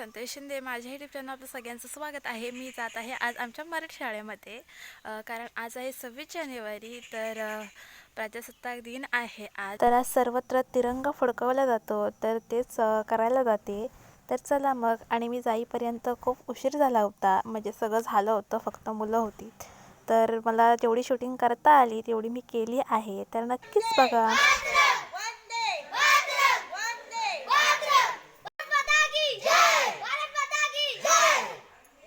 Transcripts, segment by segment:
संतोष शिंदे माझ्या YouTube channel आपलं सगळ्यांचं स्वागत आहे. मी जात आहे आज आमच्या मराठी शाळेमध्ये. कारण आज आहे सव्वीस जानेवारी तर प्रजासत्ताक दिन आहे आज. तर आज सर्वत्र तिरंगा फडकवला जातो तर तेच करायला जाते. तर चला मग आणि मी जाईपर्यंत खूप उशीर झाला होता. म्हणजे सगळं झालं होतं फक्त मुलं होती. तर मला जेवढी शूटिंग करता आली तेवढी मी केली आहे. तर नक्कीच बघा वंदे मातरम वंदे मातरम भारत माता की जय भारत माता की जय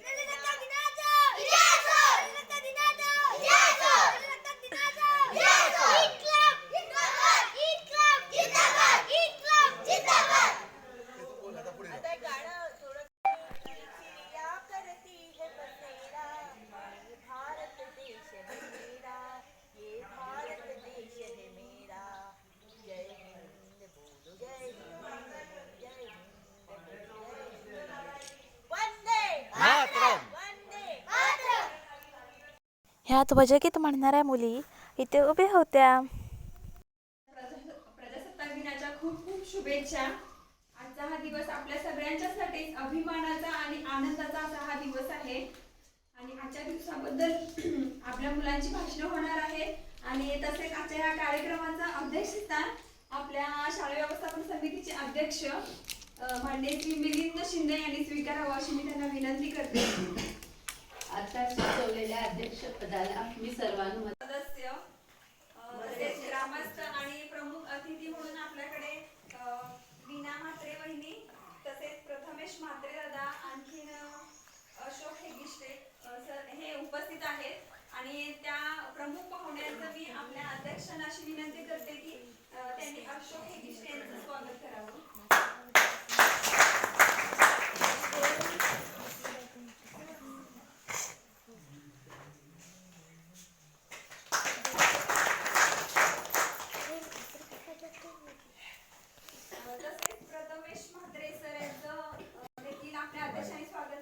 स्वतंत्रता दिनाचं जय स्वतंत्रता दिनाचं जय स्वतंत्रता दिनाचं जय इन्क्लाब जिंदाबाद इन्क्लाब जिंदाबाद इन्क्लाब जिंदाबाद आता गाणं थोडं चिड़िया करती है बसेरा ये भारत देश है मेरा ये भारत देश है मेरा जय हिंद बोलो जय हिंद जय हिंद जय हिंद वंदे मातरम वंदे मातरम ह्यात वजगीत म्हणणाऱ्या मुली इथे उभ्या होत्या. प्रजासत्ताक दिनाच्या खूप खूप शुभेच्छा. आजचा हा दिवस आपल्या सगळ्यांच्यासाठी अभिमानाचा आणि आनंदाचा असा हा दिवस आहे. आणि आजच्या दिवसाबद्दल आपल्या मुलांची भाषणं होणार आहे. आणि तसेच आजच्या या कार्यक्रमाचा अध्यक्षस्थान आपल्या शाळा व्यवस्थापन समितीचे अध्यक्ष अ, श्री मिलिंद शिंदे यांनी स्वीकारावं अशी मी त्यांना विनंती करते. आता सुचवलेल्या अध्यक्षपदाला मी सर्वांमध्ये सदस्य तसेच ग्रामस्थ आणि प्रमुख अतिथी म्हणून आपल्याकडे वीणा म्हात्रे वहिनी तसेच प्रथमेश म्हात्रे दादा आणखीन अशोक हेगिष्टे सर हे उपस्थित आहेत. आणि त्या प्रमुख पाहुण्यांचं मी आपल्या अध्यक्षांना अशी विनंती करते की त्यांनी अशोक हेगिष्टे यांचं स्वागत करावं.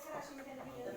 será a chimenea de vida?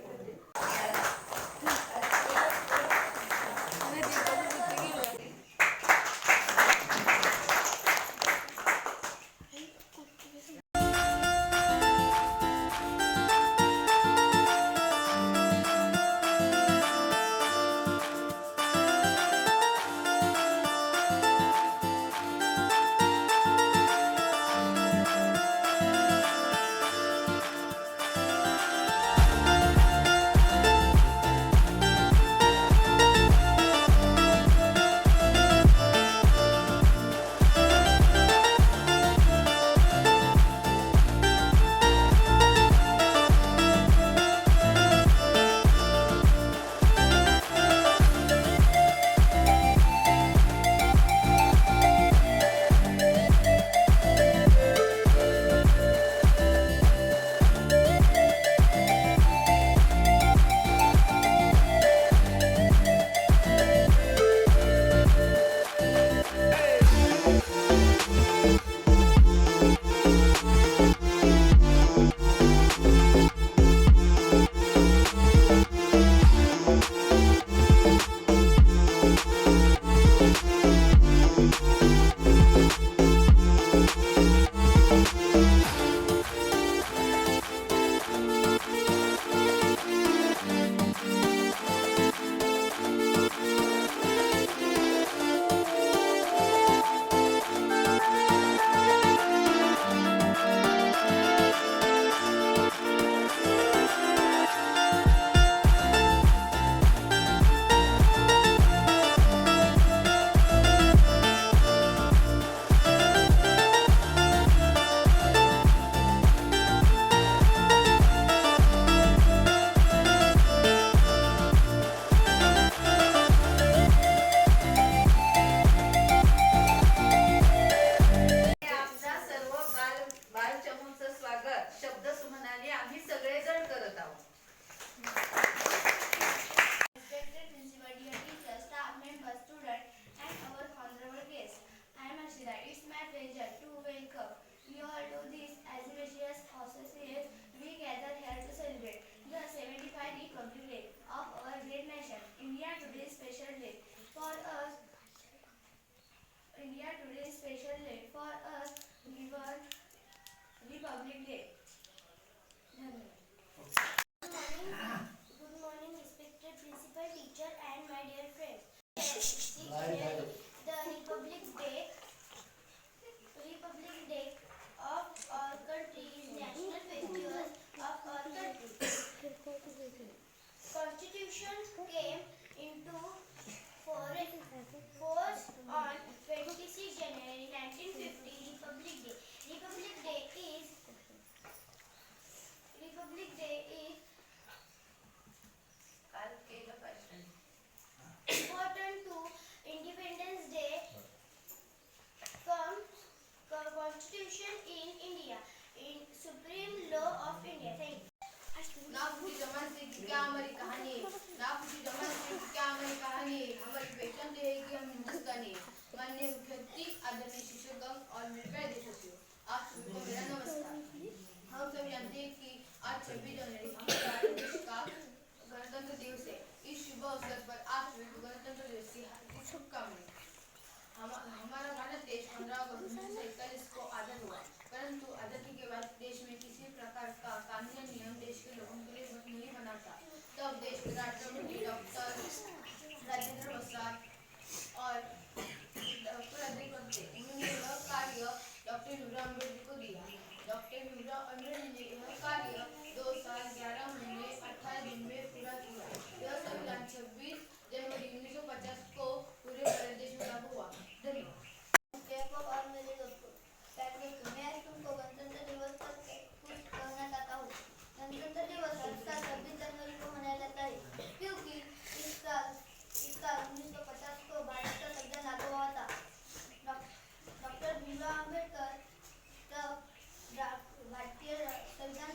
Ambedkar भारतीय संविधान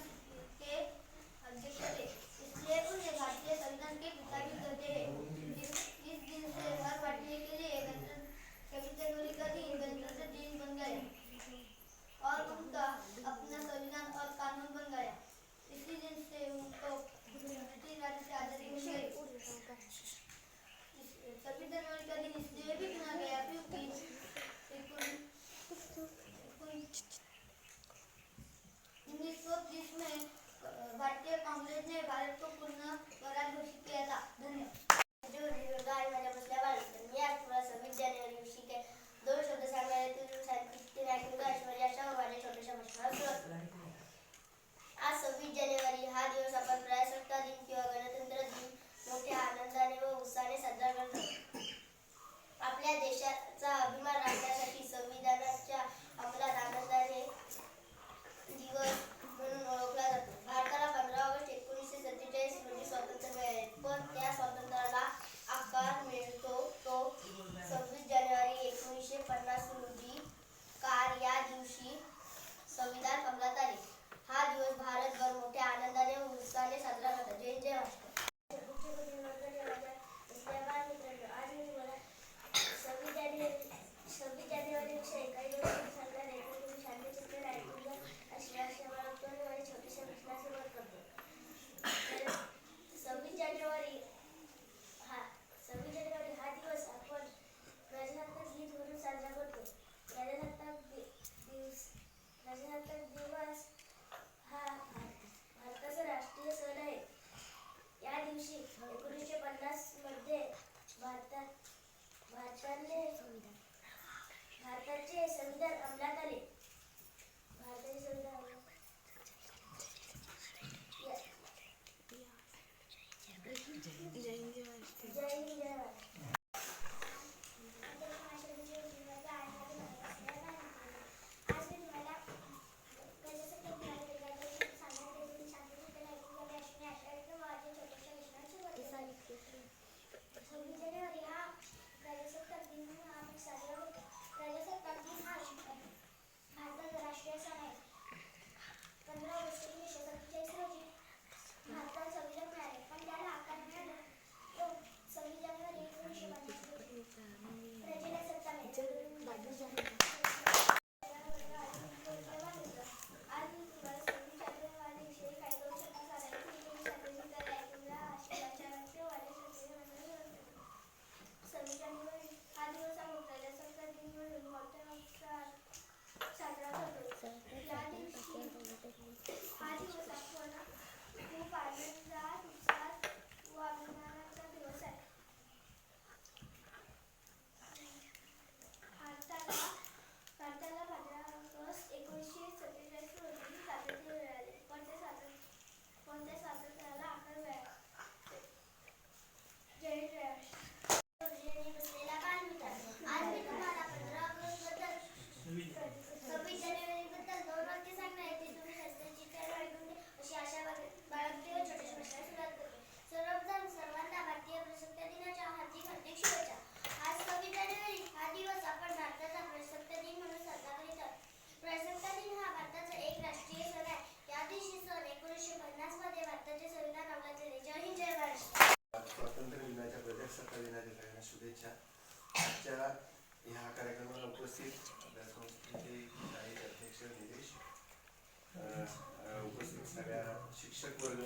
Çıkacak böyle.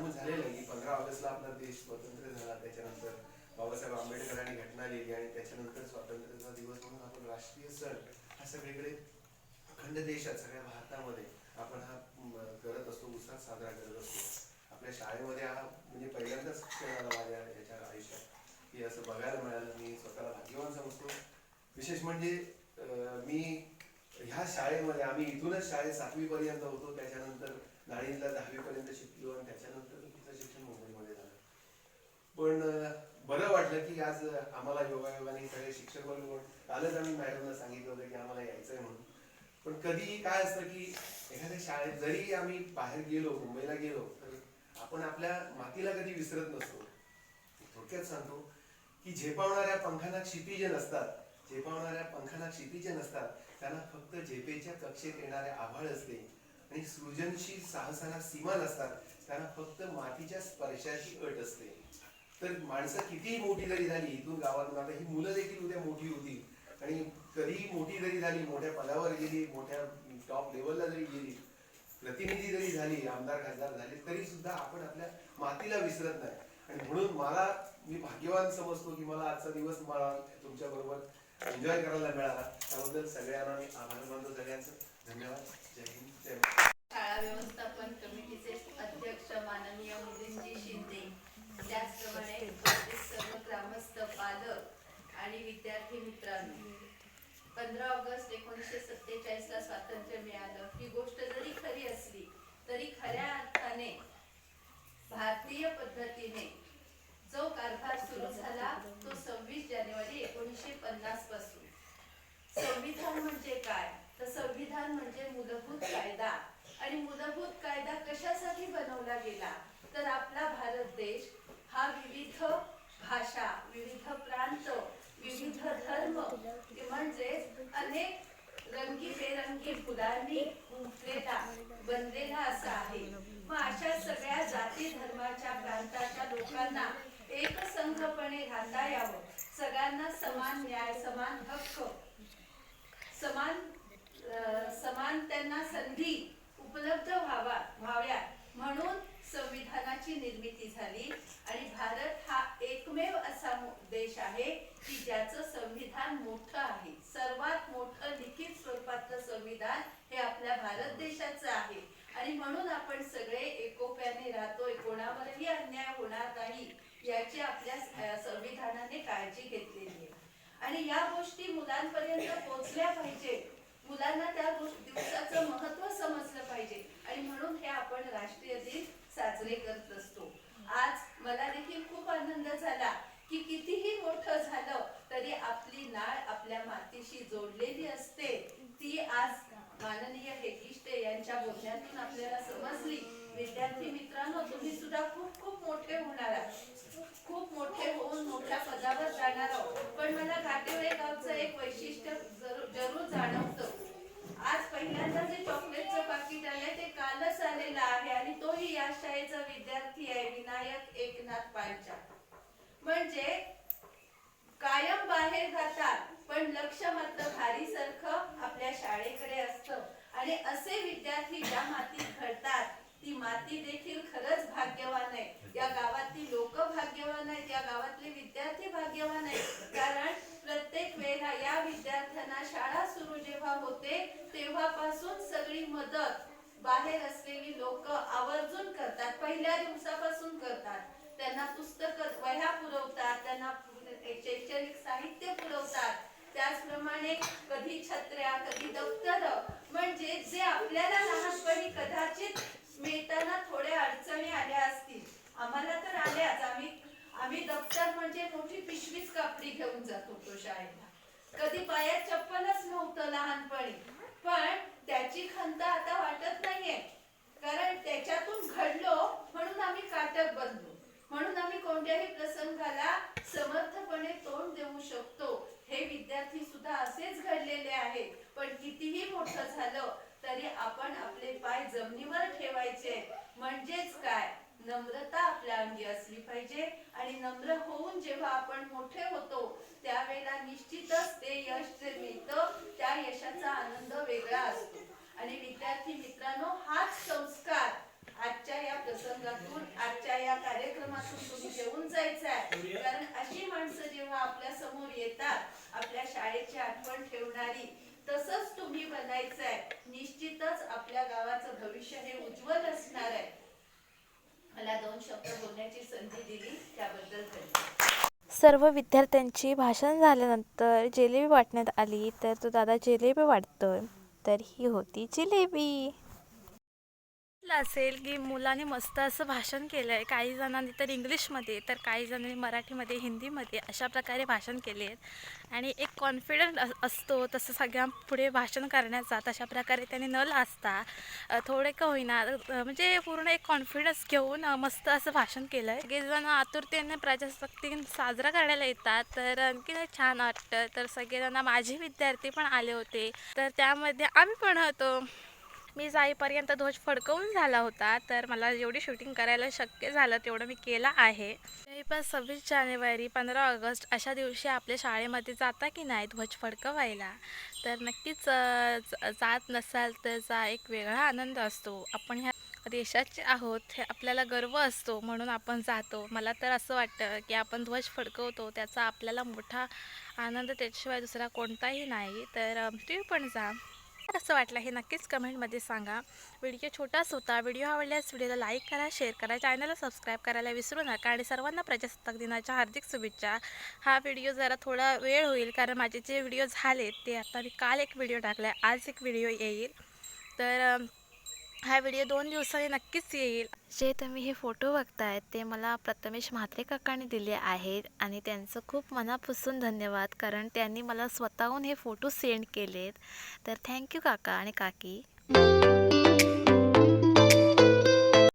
सगळ्यांनी झालेलं आहे. की पंधरा ऑगस्टला आपला देश स्वतंत्र झाला. त्याच्यानंतर बाबासाहेब आंबेडकरांनी घटना लिहिली आणि त्याच्यानंतर स्वातंत्र्याचा दिवस म्हणून आपण राष्ट्रीय सण हा सगळीकडे अखंड देशात सगळ्या भारतामध्ये आपण हा करत असतो उत्साह साजरा करत असतो. आपल्या शाळेमध्ये हा म्हणजे पहिल्यांदाच क्षण आला माझ्या याच्या आयुष्यात. की असं बघायला मिळालं. मी स्वतःला भाग्यवान समजतो. विशेष म्हणजे मी ह्या शाळेमध्ये आम्ही इथूनच शाळेत सातवी पर्यंत होतो. त्याच्यानंतर नाणीला दहावीपर्यंत शिकलो आणि त्याच्यानंतर तिचं शिक्षण मुंबईमध्ये झालं. पण बरं वाटलं की आज आम्हाला योगायोगाने सगळे शिक्षक वर्ग कालच आम्ही मॅडमला सांगितलं होतं की आम्हाला यायचंय म्हणून. पण कधी काय असतं की एखाद्या शाळेत जरी आम्ही बाहेर गेलो मुंबईला गेलो तर आपण आपल्या मातीला कधी विसरत नसतो. थोडक्यात सांगतो की झेपावणाऱ्या पंखांना क्षितिजे नसतात झेपावणाऱ्या पंखांना क्षितिजे नसतात त्यांना फक्त झेपेच्या कक्षेत येणारे आभाळ असते. आणि सृजनशील साहसाला सीमा नसतात त्यांना फक्त मातीच्या स्पर्शाची अट असते. तर माणसं कितीही मोठी जरी झाली इथून गावातून आता ही मुलं देखील उद्या मोठी होती आणि कधीही मोठी जरी झाली मोठ्या पदावर गेली मोठ्या टॉप लेवलला जरी गेली प्रतिनिधी जरी झाली आमदार खासदार झाले तरी सुद्धा आपण आपल्या मातीला विसरत नाही. आणि म्हणून मला मी भाग्यवान समजतो की मला आजचा दिवस मला तुमच्या बरोबर एन्जॉय करायला मिळाला. त्याबद्दल सगळ्यांना मी आभार मानतो. सगळ्यांचं धन्यवाद. जय हिंद. शाळा व्यवस्थापन कमिटीचे अध्यक्ष माननीय मुलींजी शिंदे. त्याचप्रमाणे उपस्थित सर्व ग्रामस्थ पालक आणि विद्यार्थी मित्रांनो पंधरा ऑगस्ट एकोणीसशे सत्तेचाळीस ला स्वातंत्र्य मिळालं. ही गोष्ट जरी खरी असली तरी खऱ्या अर्थाने भारतीय पद्धतीने जो कारभार सुरू झाला तो सव्वीस जानेवारी एकोणीसशे पन्नासपासून संविधान म्हणजे काय तर संविधान म्हणजे मूलभूत कायदा आणि मूलभूत कायदा कशासाठी बनवला गेला? तर आपला भारत देश हा विविध भाषा विविध प्रांत विविध धर्म म्हणजेच अनेक रंगीबेरंगी फुलांनी उमटलेला बनलेला असा आहे. मग अशा सगळ्या जाती धर्माच्या प्रांताच्या लोकांना एकसंघपणे राहता यावं. सगळ्यांना समान न्याय समान हक्क समान समान त्यांना संधी उपलब्ध व्हावा व्हाव्या म्हणून संविधानाची निर्मिती झाली आणि भारत हा एकमेव असा देश आहे की ज्याचं संविधान मोठं आहे. सर्वात मोठं लिखित स्वरूपातलं संविधान हे आपल्या भारत देशाचं आहे. आणि म्हणून आपण सगळे एकोप्याने राहतोय कोणावरही अन्याय होणार नाही याची आपल्या संविधानाने काळजी घेतलेली आहे. आणि या गोष्टी मुलांपर्यंत पोहोचल्या पाहिजे मुलांना त्या गोष्टी दिवसाचं महत्त्व समजलं पाहिजे आणि म्हणून हे आपण राष्ट्रीय दिन साजरे करत असतो. आज मला देखील खूप आनंद झाला की कितीही मोठं झालं तरी आपली नाळ आपल्या मातीशी जोडलेली असते. ती आज माननीय हेगिष्टे यांच्या बोलण्यातून आपल्याला समजली. विद्यार्थी मित्रांनो तुम्ही सुद्धा खूप खूप मोठे होणार आहात. खूप मोठे होऊन मोठ्या पदावर जाणार आहोत. पण मला घाटेवळे गावचं एक वैशिष्ट्य जरूर जरूर जाणवतं. आज पहिल्यांदा जे चॉकलेटचं पाकिट आलंय ते कालच आलेलं आहे आणि तोही या शाळेचा विद्यार्थी आहे विनायक एकनाथ पांचा. म्हणजे कायम बाहेर जातात पण लक्ष मात्र भारी सारखं आपल्या शाळेकडे असतं. आणि असे विद्यार्थी ज्या मातीत घडतात ती माती देखील खरंच भाग्यवान आहे. या गावातली लोक भाग्यवान आहेत या गावातले विद्यार्थी भाग्यवान आहेत. कारण प्रत्येक वेळेला या विद्यार्थ्यांना शाळा सुरू जेव्हा होते तेव्हापासून सगळी मदत बाहेर असलेली लोक आवर्जून करतात पहिल्या दिवसापासून करतात. त्यांना पुस्तक वह्या पुरवतात त्यांना शैक्षणिक साहित्य पुरवतात. त्याचप्रमाणे कधी छत्र्या कधी दप्तर म्हणजे जे आपल्याला लहानपणी कदाचित मिळताना थोड्या अडचणी आल्या असतील आम्हाला तर आल्याच आम्ही आम्ही दप्तर म्हणजे मोठी पिशवीच कापडी घेऊन जात होतो शाळेला. कधी पायात चप्पलच नव्हतं लहानपणी. पण त्याची खंत आता वाटत नाहीये. कारण त्याच्यातून घडलो म्हणून आम्ही काटक बनलो. म्हणून आम्ही कोणत्याही प्रसंगाला समर्थपणे तोंड देऊ शकतो. हे विद्यार्थी सुद्धा असेच घडलेले आहेत. पण कितीही मोठं झालं तरी आपण आपले पाय जमिनीवर ठेवायचे. म्हणजेच काय? नम्रता आपल्या अंगी असली पाहिजे. आणि नम्र होऊन जेव्हा आपण मोठे होतो त्यावेळेला निश्चितच ते यश जे मिळतं त्या यशाचा आनंद वेगळा असतो. आणि विद्यार्थी मित्रांनो हाच संस्कार आजच्या या प्रसंगातून आजच्या या कार्यक्रमातून तुम्ही घेऊन जायचं आहे. कारण अशी माणसं जेव्हा आपल्यासमोर येतात आपल्या शाळेची आठवण ठेवणारी तसंच तुम्ही बनायचं आहे. निश्चितच आपल्या गावाचं भविष्य हे उज्ज्वल असणार आहे. दोन शब्द बोलण्याची संधी दिली त्याबद्दल धन्यवाद. सर्व विद्यार्थ्यांची भाषण झाल्यानंतर जिलेबी वाटण्यात आली तर तो दादा जिलेबी वाटतोय तर ही होती जिलेबी. असेल की मुलाने मस्त असं भाषण केलं आहे काही जणांनी तर इंग्लिशमध्ये तर काही जणांनी मराठीमध्ये हिंदीमध्ये अशा प्रकारे भाषण केले आहेत. आणि एक कॉन्फिडंट असतो तसं सगळ्या पुढे भाषण करण्याचा तशा प्रकारे त्यांनी न लाजता थोडे का होईना म्हणजे पूर्ण एक कॉन्फिडन्स घेऊन मस्त असं भाषण केलं आहे सगळेजण आतुरतेने प्रजासत्ताक दिन साजरा करायला येतात. तर आणखी छान वाटतं. तर सगळेजण माझे विद्यार्थी पण आले होते. तर त्यामध्ये आम्ही पण होतो. मी जाईपर्यंत ध्वज फडकवून झाला होता तर मला जेवढी शूटिंग करायला शक्य झालं तेवढं मी केलं आहे. पण सव्वीस जानेवारी पंधरा ऑगस्ट अशा दिवशी आपल्या शाळेमध्ये जाता की नाही ध्वज फडकवायला? तर नक्कीच जात नसाल त्याचा एक वेगळा आनंद असतो. आपण ह्या देशाचे आहोत हे आपल्याला गर्व असतो म्हणून आपण जातो. मला तर असं वाटतं की आपण ध्वज फडकवतो त्याचा आपल्याला मोठा आनंद त्याच्याशिवाय दुसरा कोणताही नाही. तर तुम्ही पण जा. कसं वाटलं हे नक्कीच कमेंटमध्ये सांगा. व्हिडिओ छोटाच होता व्हिडिओ आवडल्यास व्हिडिओला लाईक करा शेअर करा चॅनलला सबस्क्राईब करायला विसरू नका आणि सर्वांना प्रजासत्ताक दिनाच्या हार्दिक शुभेच्छा. हा व्हिडिओ जरा थोडा वेळ होईल कारण माझे जे व्हिडिओ झाले ते आता मी काल एक व्हिडिओ टाकला आहे आज एक व्हिडिओ येईल. तर हा व्हिडिओ दोन दिवसांनी नक्कीच येईल. जे तुम्ही हे फोटो बघतायत ते मला प्रथमेश म्हात्रे काकांनी दिले आहेत आणि त्यांचं खूप मनापासून धन्यवाद कारण त्यांनी मला स्वतःहून हे फोटो सेंड केलेत. तर थँक्यू काका आणि काकी.